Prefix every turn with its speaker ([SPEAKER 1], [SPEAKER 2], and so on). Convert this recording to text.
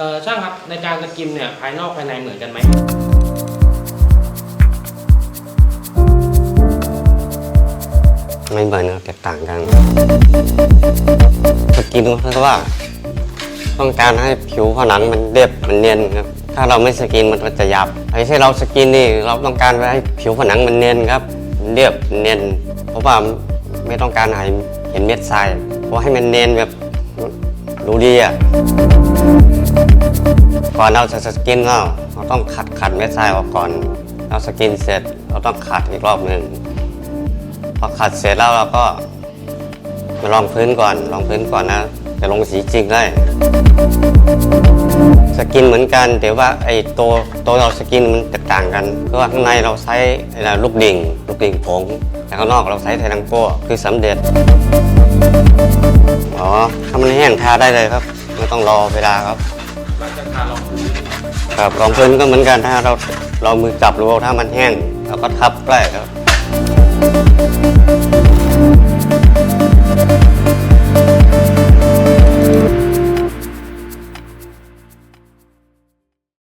[SPEAKER 1] เออช่างครับในการสกิมเนี่ยภายนอกภายในเหมือนกันไหม
[SPEAKER 2] ไม่เหมือนครับแตกต่างกันสกินก็คือว่า ต้องการให้ผิวผนังมันเรียบมันเนียนครับถ้าเราไม่สกินมันก็จะหยับไอ้ที่เราสกินนี่เราต้องการให้ผิวผนังมันเนียนครับ เรียบเนียนเพราะว่าไม่ต้องการให้เห็นเม็ดทรายเพราะให้มันเนียนแบบดูดีอะ ก่อนเราจะสกินเราเราต้องขัดขัดเม็ดทรายออกก่อน เราสกินเสร็จเราต้องขัดอีกรอบหนึ่งพอขัดเสร็จแล้วเราก็มาลองพื้นก่อนลองพื้นก่อนนะจะลงสีจริงได้ สกินเหมือนกันแต่ว่าไอ้ตัวตัวเราสกินมันแตกต่างกันคือว่าข้างในเราใช้ไอ้ลูกดิ่ง ลูกดิ่งผงแต่ข้างนอกเราใช้ไทรังโก้คือสำเร็จอ๋อถ้ามันแห้งทาได้เลยครับไม่ต้องรอเวลาครับ
[SPEAKER 1] หลังจากทาลองพื้น
[SPEAKER 2] ครับรองพื้นก็เหมือนกันถ้าเราเรามือจับดูถ้ามันแห้งเราก็ทับได้ครับ